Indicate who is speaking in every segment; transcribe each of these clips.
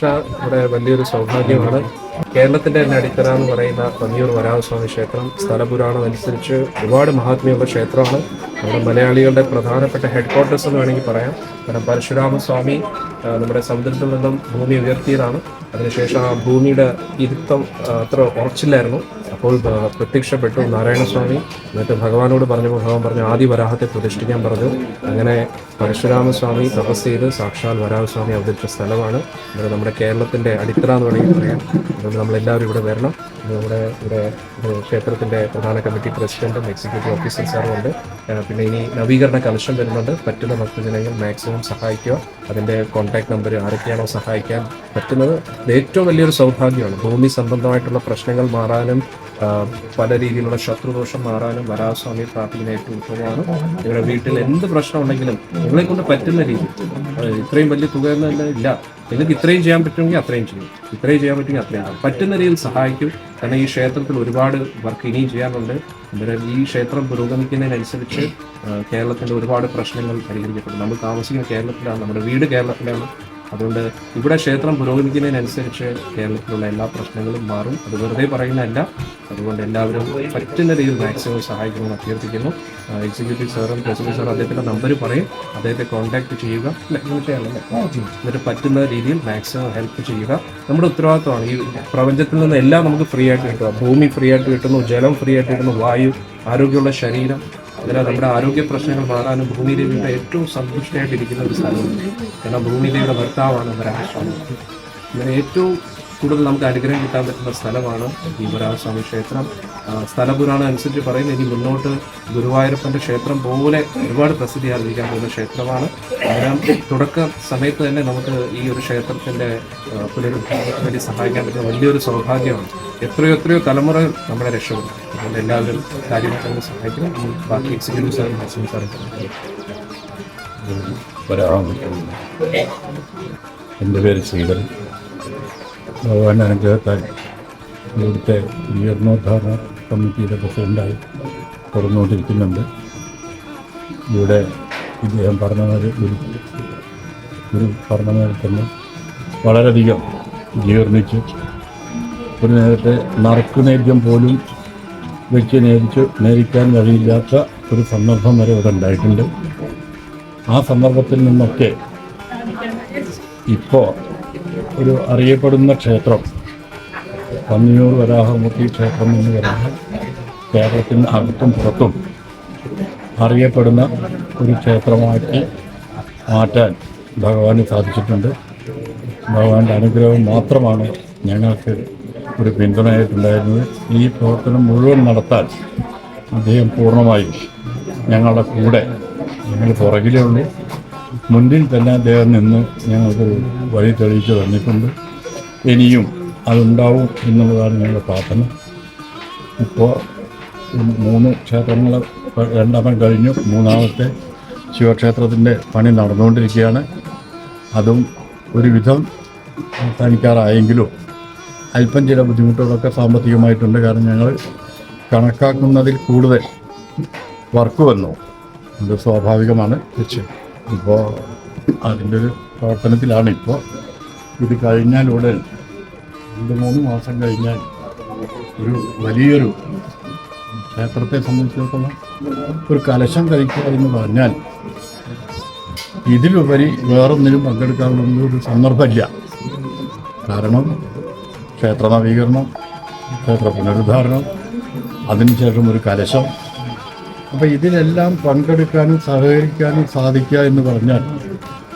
Speaker 1: ശ്രീകൃഷ്ണ ഇവിടെ വലിയൊരു സൗഭാഗ്യമാണ്. കേരളത്തിന്റെ തന്നെ അടിത്തറ എന്ന് പറയുന്ന പന്നിയൂർ വരാഹസ്വാമി ക്ഷേത്രം സ്ഥലപുരാണം അനുസരിച്ച് ഒരുപാട് മഹാത്മ്യമുള്ള ക്ഷേത്രമാണ്. നമ്മുടെ മലയാളികളുടെ പ്രധാനപ്പെട്ട ഹെഡ് ക്വാർട്ടേഴ്സ് എന്ന് വേണമെങ്കിൽ പറയാം. കാരണം പരശുരാമസ്വാമി നമ്മുടെ സമുദ്രത്തിൽ നിന്നും ഭൂമി ഉയർത്തിയതാണ്. അതിനുശേഷം ആ ഭൂമിയുടെ ഇരുത്തം അത്ര ഉറച്ചില്ലായിരുന്നു. അപ്പോൾ പ്രത്യക്ഷപ്പെട്ടു നാരായണസ്വാമി. എന്നിട്ട് ഭഗവാനോട് പറഞ്ഞു ഭഗവാൻ പറഞ്ഞു ആദ്യ വരാഹത്തെ പ്രതിഷ്ഠിക്കാൻ പറഞ്ഞു. അങ്ങനെ പരശുരാമസ്വാമി തപസ് ചെയ്ത് സാക്ഷാൽ വരാമസ്വാമി അവതരിച്ച സ്ഥലമാണ്. ഇവിടെ നമ്മുടെ കേരളത്തിന്റെ അടിത്തറ എന്ന് വേണമെങ്കിൽ പറയാം. അതുകൊണ്ട് നമ്മളെല്ലാവരും ഇവിടെ വരണം. നമ്മുടെ ഇവിടെ ക്ഷേത്രത്തിന്റെ പ്രധാന കമ്മിറ്റി പ്രസിഡന്റും എക്സിക്യൂട്ടീവ് ഓഫീസർ സാറും ഉണ്ട്. പിന്നെ ഇനി നവീകരണ കലശം വരുന്നുണ്ട്. പറ്റുന്ന ഭക്തജനങ്ങൾ മാക്സിമം സഹായിക്കുക. അതിന്റെ കോൺടാക്ട് നമ്പർ ആരൊക്കെയാണോ സഹായിക്കാൻ പറ്റുന്നത്? ഏറ്റവും വലിയൊരു സൗഭാഗ്യമാണ്. ഭൂമി സംബന്ധമായിട്ടുള്ള പ്രശ്നങ്ങൾ മാറാനും പല രീതിയിലുള്ള ശത്രുദോഷം മാറാനും വരാസ്വാമി പ്രാർത്ഥന ഏറ്റവും ഉത്തമമാണ് നിങ്ങളുടെ വീട്ടിൽ എന്ത് പ്രശ്നം ഉണ്ടെങ്കിലും നിങ്ങളെ കൊണ്ട് പറ്റുന്ന രീതി. ഇത്രയും വലിയ തുക എന്നല്ല ഇല്ല. നിങ്ങൾക്ക് ഇത്രയും ചെയ്യാൻ പറ്റുമെങ്കിൽ അത്രയും ചെയ്യും. ഇത്രയും ചെയ്യാൻ പറ്റുമെങ്കിൽ അത്രയും ചെയ്യും. പറ്റുന്ന രീതിയിൽ സഹായിക്കും. കാരണം ഈ ക്ഷേത്രത്തിൽ ഒരുപാട് വർക്ക് ഇനിയും ചെയ്യാനുണ്ട്. ഈ ക്ഷേത്രം പുരോഗമിക്കുന്നതിനനുസരിച്ച് കേരളത്തിന്റെ ഒരുപാട് പ്രശ്നങ്ങൾ പരിഹരിക്കപ്പെടും. നമ്മൾ താമസിക്കുന്ന കേരളത്തിലാണ് നമ്മുടെ വീട് കേരളത്തിലാണ്. അതുകൊണ്ട് ഇവിടെ ക്ഷേത്രം പുരോഗമിക്കുന്നതിനനുസരിച്ച് കേരളത്തിലുള്ള എല്ലാ പ്രശ്നങ്ങളും മാറും. അത് വെറുതെ പറയുന്നതല്ല. അതുകൊണ്ട് എല്ലാവരും പറ്റുന്ന രീതിയിൽ മാക്സിമം സഹായിക്കണമെന്ന് അഭ്യർത്ഥിക്കുന്നു. എക്സിക്യൂട്ടീവ് സാറും പ്രസിഡന്റ് സാറും അദ്ദേഹത്തിന്റെ നമ്പർ പറയും. അദ്ദേഹത്തെ കോൺടാക്ട് ചെയ്യുക? എന്നിട്ട് പറ്റുന്ന രീതിയിൽ മാക്സിമം ഹെൽപ്പ് ചെയ്യുക. നമ്മുടെ ഉത്തരവാദിത്തമാണ് ഈ പ്രപഞ്ചത്തിൽ നിന്ന് എല്ലാം നമുക്ക് ഫ്രീ ആയിട്ട് കിട്ടുക. ഭൂമി ഫ്രീ ആയിട്ട് കിട്ടുന്നു ജലം ഫ്രീ ആയിട്ട് കിട്ടുന്നു വായു ആരോഗ്യമുള്ള ശരീരം. അതിനാൽ നമ്മുടെ ആരോഗ്യ പ്രശ്നങ്ങൾ മാറാനും ഭൂമിദേവിയുടെ ഏറ്റവും സന്തുഷ്ടയായിട്ടിരിക്കുന്ന ഒരു സ്ഥലമാണ്. കാരണം ഭൂമിദേവിയുടെ ഭർത്താവാണ് വരാഹസ്വാമി അങ്ങനെ ഏറ്റവും കൂടുതൽ നമുക്ക് അനുഗ്രഹം കിട്ടാൻ പറ്റുന്ന സ്ഥലമാണ് ഭീമരാജസ്വാമി ക്ഷേത്രം. സ്ഥലപുരാണം അനുസരിച്ച് പറയുന്നത് ഇനി മുന്നോട്ട് ഗുരുവായൂരപ്പന്റെ ക്ഷേത്രം പോലെ ഒരുപാട് പ്രസിദ്ധി ആർജിക്കാൻ പോകുന്ന ക്ഷേത്രമാണ്. അതിനാൽ തുടക്ക സമയത്ത് തന്നെ നമുക്ക് ഈ ഒരു ക്ഷേത്രത്തിന്റെ പുനരുദ്ധാരണത്തിന് വേണ്ടി സഹായിക്കാൻ പറ്റുന്ന വലിയൊരു സൗഭാഗ്യമാണ്. എത്രയോ എത്രയോ തലമുറ നമ്മളെ രക്ഷപ്പെടും അതുകൊണ്ട് എല്ലാവരും കാര്യമായിട്ട് സഹായിക്കണം. ബാക്കി എക്സിക്യൂട്ടീവ് സാറും
Speaker 2: എന്റെ പേര് ശ്രീധരൻ. ഭഗവാൻ അനുഗ്രഹത്താൽ ഇവിടുത്തെ ജീർണോദ്ധാരണ കമ്മിറ്റിയുടെ പ്രസിഡന്റായി തുറന്നുകൊണ്ടിരിക്കുന്നുണ്ട്. ഇവിടെ ഇദ്ദേഹം പറഞ്ഞ ഗുരു ഒരു ഒരു പറഞ്ഞ മാതിരി തന്നെ വളരെയധികം ജീർണിച്ച്. ഒരു നേരത്തെ നറുക്കുനേദ്യം പോലും വെച്ച് നേരിച്ച് നേരിക്കാൻ കഴിയില്ലാത്ത ഒരു സന്ദർഭം വരെ ഇവിടെ ഉണ്ടായിട്ടുണ്ട്. ആ സന്ദർഭത്തിൽ നിന്നൊക്കെ ഇപ്പോൾ ഒരു അറിയപ്പെടുന്ന ക്ഷേത്രം. പന്നിയൂർ വരാഹമൂർത്തി ക്ഷേത്രം എന്ന് പറയുന്നത് കേരളത്തിന് അകത്തും പുറത്തും അറിയപ്പെടുന്ന ഒരു ക്ഷേത്രമാക്കി മാറ്റാൻ ഭഗവാന് സാധിച്ചിട്ടുണ്ട്. ഭഗവാന്റെ അനുഗ്രഹം മാത്രമാണ് ഞങ്ങൾക്ക് ഒരു പിന്തുണയായിട്ടുണ്ടായിരുന്നത്. ഈ പ്രവർത്തനം മുഴുവൻ നടത്താൻ അദ്ദേഹം പൂർണമായും ഞങ്ങളുടെ കൂടെ ഞങ്ങൾ പുറകിലേ ഉള്ളൂ. മുൻപിൽ തന്നെ അദ്ദേഹം നിന്ന് ഞങ്ങൾക്കൊരു വഴി തെളിയിച്ചു തന്നിട്ടുണ്ട്. ഇനിയും അതുണ്ടാവും എന്നുള്ളതാണ് ഞങ്ങളുടെ പ്രാർത്ഥന. ഇപ്പോൾ മൂന്ന് ക്ഷേത്രങ്ങൾ രണ്ടാമൻ കഴിഞ്ഞു. മൂന്നാമത്തെ ശിവക്ഷേത്രത്തിന്റെ പണി നടന്നുകൊണ്ടിരിക്കുകയാണ്. അതും ഒരുവിധം അവസാനിക്കാറായെങ്കിലും അല്പം ചില ബുദ്ധിമുട്ടുകളൊക്കെ സാമ്പത്തികമായിട്ടുണ്ട്. കാരണം ഞങ്ങൾ കണക്കാക്കുന്നതിൽ കൂടുതൽ വർക്ക് വന്നു. അത് സ്വാഭാവികമാണ്. ഇപ്പോൾ അതിന്റെ ഒരു പ്രവർത്തനത്തിലാണ് ഇപ്പോൾ ഇത് കഴിഞ്ഞാൽ ഉടൻ രണ്ട് മൂന്ന് മാസം കഴിഞ്ഞാൽ ഒരു വലിയൊരു ക്ഷേത്രത്തെ സംബന്ധിച്ചിടത്തോളം ഒരു കലശം കഴിക്കുക എന്ന് പറഞ്ഞാൽ ഇതിലുപരി വേറൊന്നിനും പങ്കെടുക്കാനുള്ള ഒരു സന്ദർഭമില്ല. കാരണം ക്ഷേത്ര നവീകരണം ക്ഷേത്ര പുനരുദ്ധാരണം അതിനുശേഷം ഒരു കലശം അപ്പോൾ ഇതിലെല്ലാം പങ്കെടുക്കാനും സഹകരിക്കാനും സാധിക്കുക എന്ന് പറഞ്ഞാൽ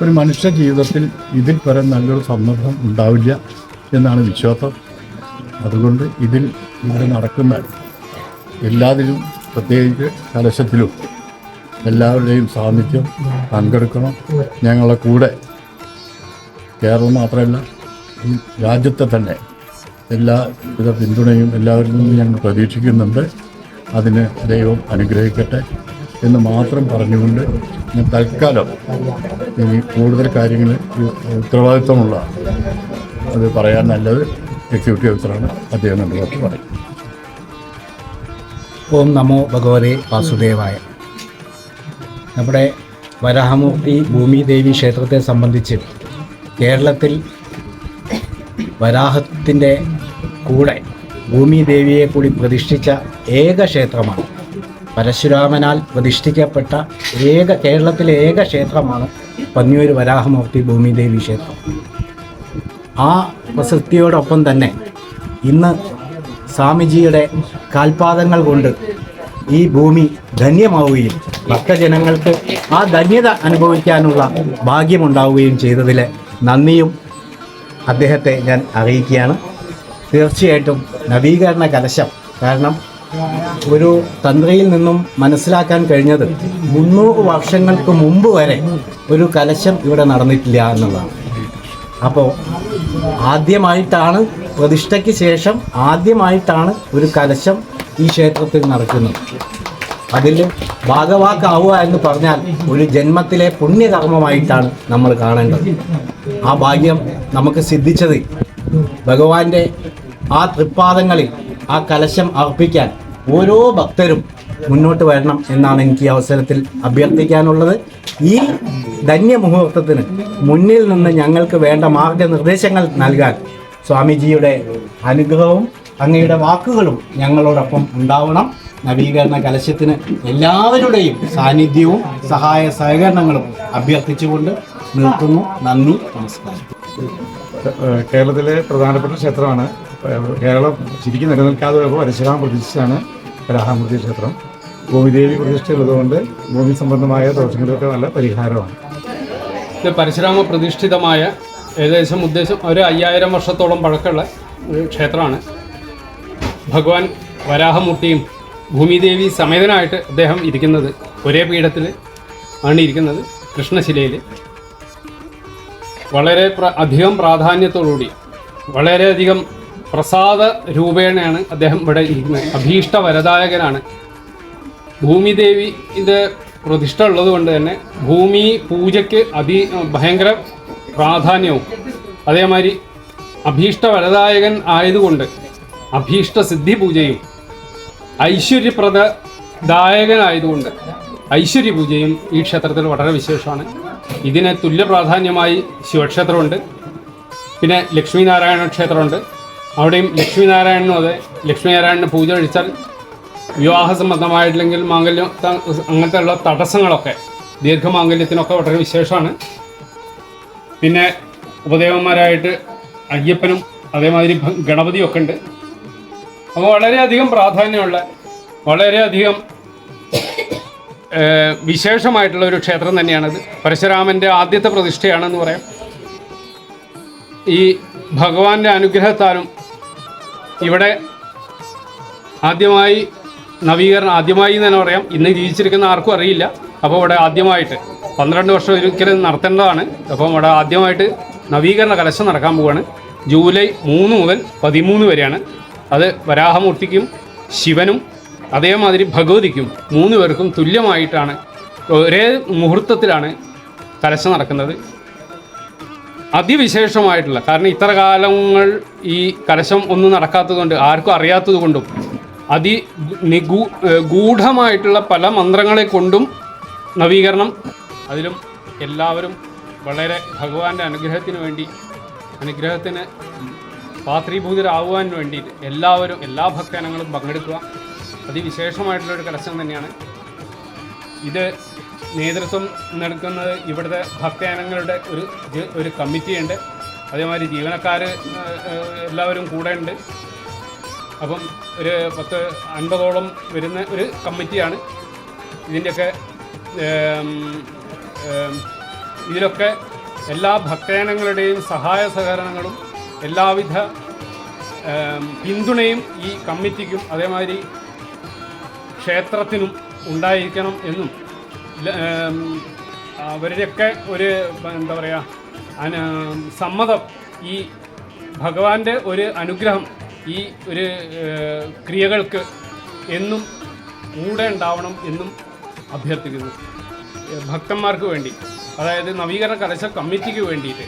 Speaker 2: ഒരു മനുഷ്യ ജീവിതത്തിൽ ഇതിൽ പരം നല്ലൊരു സന്ദർഭം ഉണ്ടാവില്ല എന്നാണ് വിശ്വാസം. അതുകൊണ്ട് ഇതിൽ ഇവിടെ നടക്കുന്ന എല്ലാത്തിലും പ്രത്യേകിച്ച് കലശത്തിലും എല്ലാവരുടെയും സാന്നിധ്യം പങ്കെടുക്കണം. ഞങ്ങളുടെ കൂടെ കേരളം മാത്രമല്ല ഈ രാജ്യത്തെ തന്നെ എല്ലാവിധ പിന്തുണയും എല്ലാവരിൽ നിന്നും ഞങ്ങൾ പ്രതീക്ഷിക്കുന്നുണ്ട്. അതിന് ദൈവം അനുഗ്രഹിക്കട്ടെ എന്ന് മാത്രം പറഞ്ഞുകൊണ്ട് ഞാൻ തൽക്കാലം ഇനി കൂടുതൽ കാര്യങ്ങൾ ഉത്തരവാദിത്വമുള്ള അത് പറയാൻ നല്ലത് എക്സിക്യൂട്ടീവ് ഓഫീസറാണ് അദ്ദേഹം വാക്ക് പറയും.
Speaker 3: ഓം നമോ ഭഗവതേ വാസുദേവായ. നമ്മുടെ വരാഹമൂർത്തി ഭൂമി ദേവി ക്ഷേത്രത്തെ സംബന്ധിച്ച് കേരളത്തിൽ വരാഹത്തിന്റെ കൂടെ ഭൂമി ദേവിയെ കൂടി പ്രതിഷ്ഠിച്ച ഏക ക്ഷേത്രമാണ്. പരശുരാമനാൽ പ്രതിഷ്ഠിക്കപ്പെട്ട ഏക കേരളത്തിലെ ഏക ക്ഷേത്രമാണ് പന്നിയൂർ വരാഹമൂർത്തി ഭൂമിദേവി ക്ഷേത്രം. ആ പ്രസക്തിയോടൊപ്പം തന്നെ ഇന്ന് സ്വാമിജിയുടെ കാൽപാദങ്ങൾ കൊണ്ട് ഈ ഭൂമി ധന്യമാവുകയും ഭക്തജനങ്ങൾക്ക് ആ ധന്യത അനുഭവിക്കാനുള്ള ഭാഗ്യമുണ്ടാവുകയും ചെയ്തതിലെ നന്ദിയും അദ്ദേഹത്തെ ഞാൻ അറിയിക്കുകയാണ്. തീർച്ചയായിട്ടും നവീകരണ കലശം. കാരണം ഒരു തന്ത്രിയിൽ നിന്നും മനസ്സിലാക്കാൻ കഴിഞ്ഞത് മുന്നൂറ് വർഷങ്ങൾക്ക് മുമ്പ് വരെ ഒരു കലശം ഇവിടെ നടന്നിട്ടില്ല എന്നുള്ളതാണ് അപ്പോൾ ആദ്യമായിട്ടാണ് പ്രതിഷ്ഠയ്ക്ക് ശേഷം ആദ്യമായിട്ടാണ് ഒരു കലശം ഈ ക്ഷേത്രത്തിൽ നടക്കുന്നത്. അതിൽ ഭാഗവാക്കാവുക എന്ന് പറഞ്ഞാൽ ഒരു ജന്മത്തിലെ പുണ്യകർമ്മമായിട്ടാണ് നമ്മൾ കാണേണ്ടത്. ആ ഭാഗ്യം നമുക്ക് സിദ്ധിച്ചത് ഭഗവാന്റെ ആ തൃപ്പാദങ്ങളിൽ ആ കലശം അർപ്പിക്കാൻ ഓരോ ഭക്തരും മുന്നോട്ട് വരണം എന്നാണ് എനിക്ക് ഈ അവസരത്തിൽ അഭ്യർത്ഥിക്കാനുള്ളത്. ഈ ധന്യമുഹൂർത്തത്തിന് മുന്നിൽ നിന്ന് ഞങ്ങൾക്ക് വേണ്ട മാർഗനിർദ്ദേശങ്ങൾ നൽകാൻ സ്വാമിജിയുടെ അനുഗ്രഹവും അങ്ങയുടെ വാക്കുകളും ഞങ്ങളോടൊപ്പം ഉണ്ടാവണം. നവീകരണ കലശത്തിന് എല്ലാവരുടെയും സാന്നിധ്യവും സഹായ സഹകരണങ്ങളും അഭ്യർത്ഥിച്ചുകൊണ്ട് നിർത്തുന്നു. നന്ദി നമസ്കാരം.
Speaker 4: കേരളത്തിലെ പ്രധാനപ്പെട്ട ക്ഷേത്രമാണ്. കേരളം ശരിക്കും നിലനിൽക്കാതെ പോയപ്പോൾ പരശുരാമ പ്രതിഷ്ഠയാണ് വരാഹമൂർത്തി ക്ഷേത്രം. ഭൂമിദേവി പ്രതിഷ്ഠയുള്ളതുകൊണ്ട് ഭൂമി സംബന്ധമായ ദോഷങ്ങളൊക്കെ നല്ല പരിഹാരമാണ്.
Speaker 5: ഇത് പരശുരാമ പ്രതിഷ്ഠിതമായ ഏകദേശം ഉദ്ദേശം ഒരു അയ്യായിരം വർഷത്തോളം പഴക്കമുള്ള ഒരു ക്ഷേത്രമാണ്. ഭഗവാൻ വരാഹമൂർത്തിയും ഭൂമിദേവി സമേതനായിട്ട് അദ്ദേഹം ഇരിക്കുന്നത് ഒരേ പീഠത്തിൽ ആണ് ഇരിക്കുന്നത് കൃഷ്ണശിലയിൽ വളരെ അധികം പ്രാധാന്യത്തോടുകൂടി വളരെയധികം പ്രസാദ രൂപേണയാണ് അദ്ദേഹം ഇവിടെ ഇരിക്കുന്നത്. അഭീഷ്ട വരദായകനാണ്. ഭൂമിദേവിന്റെ പ്രതിഷ്ഠ ഉള്ളത് കൊണ്ട് തന്നെ ഭൂമി പൂജയ്ക്ക് അതി ഭയങ്കര പ്രാധാന്യവും. അതേമാതിരി അഭീഷ്ട വരദായകൻ ആയതുകൊണ്ട് അഭീഷ്ട സിദ്ധി പൂജയും ഐശ്വര്യപ്രദദായകനായതുകൊണ്ട് ഐശ്വര്യ പൂജയും ഈ ക്ഷേത്രത്തിൽ വളരെ വിശേഷമാണ്. ഇതിന് തുല്യ പ്രാധാന്യമായി ശിവക്ഷേത്രമുണ്ട്. പിന്നെ ലക്ഷ്മീനാരായണ ക്ഷേത്രമുണ്ട്. അവിടെയും ലക്ഷ്മീനാരായണനും അതെ. ലക്ഷ്മീനാരായണന് പൂജ കഴിച്ചാൽ വിവാഹ സംബന്ധമായിട്ടില്ലെങ്കിൽ മാംഗല്യം അങ്ങനത്തെ ഉള്ള തടസ്സങ്ങളൊക്കെ ദീർഘമാംഗല്യത്തിനൊക്കെ വളരെ വിശേഷമാണ്. പിന്നെ ഉപദേവന്മാരായിട്ട് അയ്യപ്പനും അതേമാതിരി ഗണപതിയൊക്കെ ഉണ്ട്. അപ്പോൾ വളരെയധികം പ്രാധാന്യമുള്ള വളരെയധികം വിശേഷമായിട്ടുള്ള ഒരു ക്ഷേത്രം തന്നെയാണത് പരശുരാമന്റെ ആദ്യത്തെ പ്രതിഷ്ഠയാണെന്ന് പറയാം. ഈ ഭഗവാന്റെ അനുഗ്രഹത്താലും ഇവിടെ ആദ്യമായി നവീകരണം ആദ്യമായി തന്നെ പറയാം. ഇന്ന് ജീവിച്ചിരിക്കുന്ന ആർക്കും അറിയില്ല. അപ്പോൾ ഇവിടെ ആദ്യമായിട്ട് പന്ത്രണ്ട് വർഷം ഒരിക്കലും നടത്തേണ്ടതാണ്. അപ്പം ഇവിടെ ആദ്യമായിട്ട് നവീകരണ കലശം നടക്കാൻ പോവുകയാണ് ജൂലൈ മൂന്ന് മുതൽ പതിമൂന്ന് വരെയാണ്. അത് വരാഹമൂർത്തിക്കും ശിവനും അതേമാതിരി ഭഗവതിക്കും മൂന്ന് പേർക്കും തുല്യമായിട്ടാണ് ഒരേ മുഹൂർത്തത്തിലാണ് കലശം നടക്കുന്നത്. അതിവിശേഷമായിട്ടുള്ള കാരണം ഇത്ര കാലങ്ങൾ ഈ കലശം ഒന്നും നടക്കാത്തതുകൊണ്ട് ആർക്കും അറിയാത്തത് കൊണ്ടും അതി നിഗൂ ഗൂഢമായിട്ടുള്ള പല മന്ത്രങ്ങളെ കൊണ്ടും നവീകരണം അതിലും എല്ലാവരും വളരെ ഭഗവാന്റെ അനുഗ്രഹത്തിന് വേണ്ടി അനുഗ്രഹത്തിന് പാത്രീഭൂതരാകുവാൻ വേണ്ടിയിട്ട് എല്ലാവരും എല്ലാ ഭക്തജനങ്ങളും പങ്കെടുക്കുക. അതിവിശേഷമായിട്ടുള്ള ഒരു കലശം തന്നെയാണ്. ഇത് നേതൃത്വം നടക്കുന്നത് ഇവിടുത്തെ ഭക്തജനങ്ങളുടെ ഒരു ഒരു കമ്മിറ്റിയുണ്ട്. അതേമാതിരി ജീവനക്കാർ എല്ലാവരും കൂടെ ഉണ്ട് അപ്പം ഒരു പത്ത് അൻപതോളം വരുന്ന ഒരു കമ്മിറ്റിയാണ്. ഇതിന്റെയൊക്കെ ഇതിലൊക്കെ എല്ലാ ഭക്തജനങ്ങളുടെയും സഹായ സഹകരണങ്ങളും എല്ലാവിധ പിന്തുണയും ഈ കമ്മിറ്റിക്കും അതേമാതിരി ക്ഷേത്രത്തിനും ഉണ്ടായിരിക്കണം എന്നും അവരുടെയൊക്കെ ഒരു എന്താ പറയുക സമ്മതം ഈ ഭഗവാന്റെ ഒരു അനുഗ്രഹം ഈ ഒരു ക്രിയകൾക്ക് എന്നും കൂടെ ഉണ്ടാവണം എന്നും അഭ്യർത്ഥിക്കുന്നു. ഭക്തന്മാർക്ക് വേണ്ടി അതായത് നവീകരണ കലശ കമ്മിറ്റിക്ക് വേണ്ടിയിട്ട്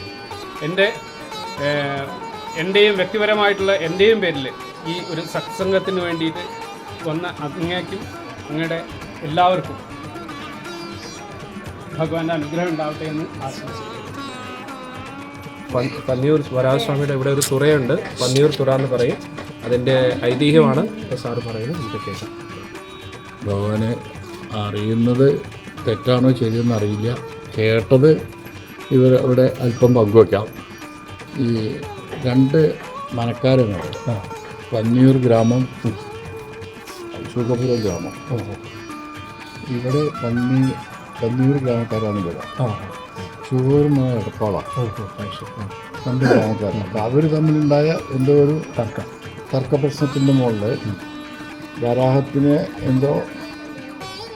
Speaker 5: എന്റെ എന്റെയും വ്യക്തിപരമായിട്ടുള്ള എന്റെയും പേരിൽ ഈ ഒരു സത്സംഗത്തിന് വേണ്ടിയിട്ട് വന്ന അങ്ങേക്കും അങ്ങയുടെ എല്ലാവർക്കും ഭഗവാന്റെ അനുഗ്രഹം ഉണ്ടാവട്ടെ എന്ന് ആശംസിക്കുന്നു.
Speaker 1: പന്നിയൂർ വരാഹസ്വാമിയുടെ ഇവിടെ ഒരു തുറയുണ്ട്. പന്നിയൂർ തുറ എന്ന് പറയും. അതിന്റെ ഐതിഹ്യമാണ്. ഇപ്പോൾ സാറ് പറയുന്നത് നമുക്ക് കേൾക്കാം.
Speaker 2: ഭഗവാനെ അറിയുന്നത് തെറ്റാണോ ശരിയെന്ന് അറിയില്ല. കേട്ടത് ഇവർ അവിടെ അല്പം പങ്കുവയ്ക്കാം ഈ രണ്ട് മനക്കാരുണ്ട് പന്നിയൂർ ഗ്രാമം സുഖപുരം ഗ്രാമം ഇവിടെ പന്നി പന്നിയൂർ ഗ്രാമക്കാരാണ് ഇവിടെ ചൂർന്ന എടപ്പാളാണ് രണ്ട് ഗ്രാമക്കാരാണ്. അപ്പോൾ അവർ തമ്മിലുണ്ടായ എന്തോ ഒരു തർക്കം. തർക്ക പ്രശ്നത്തിന്റെ മുകളിൽ വരാഹത്തിന് എന്തോ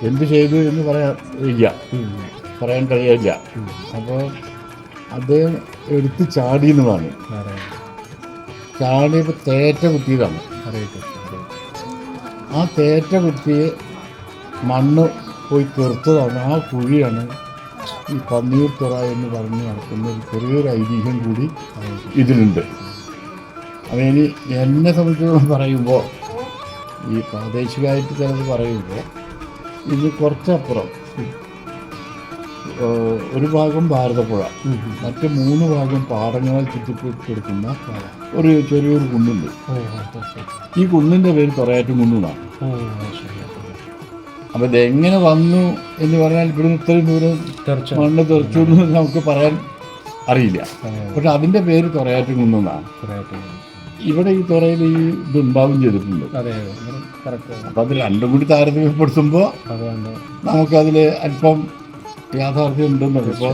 Speaker 2: എന്ത് ചെയ്തു എന്ന് പറയാൻ ഇല്ല. പറയാൻ കഴിയില്ല. അപ്പോൾ അദ്ദേഹം എടുത്ത് ചാടിയെന്ന് എന്ന് പറഞ്ഞു ചാടിയപ്പോൾ തേറ്റ കുത്തിയതാണ്. ആ തേറ്റ കുത്തിയെ മണ്ണ് പോയി തീർത്തതാണ് ആ കുഴിയാണ് ഈ പന്നിയൂർ തുറ എന്ന് പറഞ്ഞ് നടക്കുന്ന ഒരു ചെറിയൊരു ഐതിഹ്യം കൂടി ഇതിലുണ്ട്. ഇനി എന്നെ സംബന്ധിച്ച് പറയുമ്പോൾ ഈ പ്രാദേശികമായിട്ട് ചിലത് പറയുമ്പോൾ ഇത് കുറച്ചപ്പുറം. ഒരു ഭാഗം ഭാരതപ്പുഴ മറ്റ് മൂന്ന് ഭാഗം പാടങ്ങളാൽ ചുറ്റിപ്പിടിക്കുന്ന ഒരു ചെറിയൊരു കുന്നുണ്ട്. ഈ കുന്നിന്റെ പേര് തൊറയാറ്റും കുന്നുണ്ടാണ് അപ്പം ഇതെങ്ങനെ വന്നു എന്ന് പറഞ്ഞാൽ ഇവിടുന്ന് ഇത്രയും ദൂരം മണ്ണ് തെറിച്ചു എന്ന് നമുക്ക് പറയാൻ അറിയില്ല. പക്ഷെ അതിന്റെ പേര് തൊറയാറ്റും കുന്നുണ്ടാണ് ഇവിടെ ഈ തുറയിൽ ഈ ഇതുണ്ടാവും ചെയ്തിട്ടുണ്ട്. അപ്പം അത് രണ്ടും കൂടി താരതമ്യപ്പെടുത്തുമ്പോൾ നമുക്കതിൽ അല്പം യാഥാർത്ഥ്യം ഉണ്ടെന്നത് ഇപ്പോൾ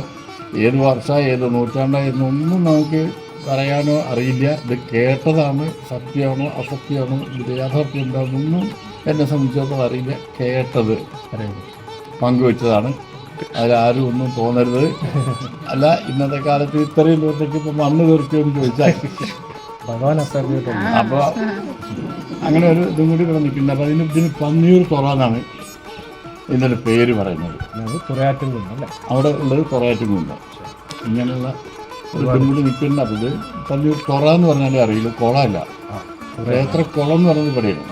Speaker 2: ഏത് വർഷ ഏത് നൂറ്റാണ്ട എന്നൊന്നും നമുക്ക് പറയാനോ അറിയില്ല. ഇത് കേട്ടതാണ് സത്യമാണോ അസത്യമാണോ ഇത് യാഥാർത്ഥ്യം എന്താണെന്നൊന്നും എന്നെ സംബന്ധിച്ചിടത്തോളം അറിയില്ല. കേട്ടത് പങ്കുവെച്ചതാണ്. അതിലാരും ഒന്നും തോന്നരുത്. അല്ല ഇന്നത്തെ കാലത്ത് ഇത്രയും ദൂരത്തേക്ക് ഇപ്പം മണ്ണ് തീർച്ചയോ എന്ന് ചോദിച്ചാൽ
Speaker 3: ഭഗവാൻ അസാധ്യമായിട്ടുണ്ട്
Speaker 2: അപ്പോൾ അങ്ങനെ ഒരു ഇതും കൂടി ഇവിടെ നിൽക്കുന്നുണ്ട്. അപ്പോൾ അതിന് ഇതിന് പന്നിയൂർ തുറ എന്നാണ് ഇതിന്റെ പേര് പറയുന്നത്. അവിടെ ഉള്ളത് തുറയാറ്റുമുണ്ട് ഇങ്ങനെയുള്ള ഒരു പെൺകുട്ടി നിൽക്കുന്ന ഇത് പന്നിയൂർ തുറ എന്ന് പറഞ്ഞാലേ അറിയില്ല. കുളമല്ല ക്ഷേത്ര കുളം എന്ന് പറയുന്നത് ഇവിടെയാണ്.